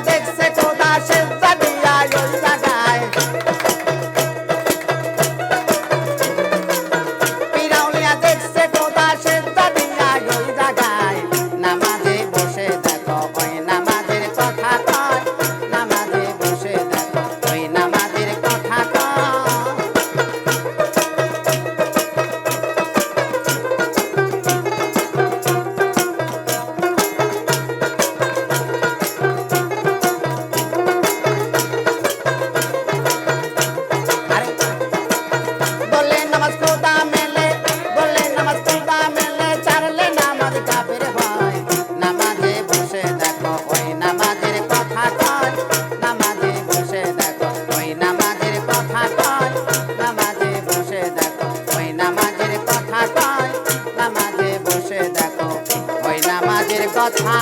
这次再做大事 কাজের কথা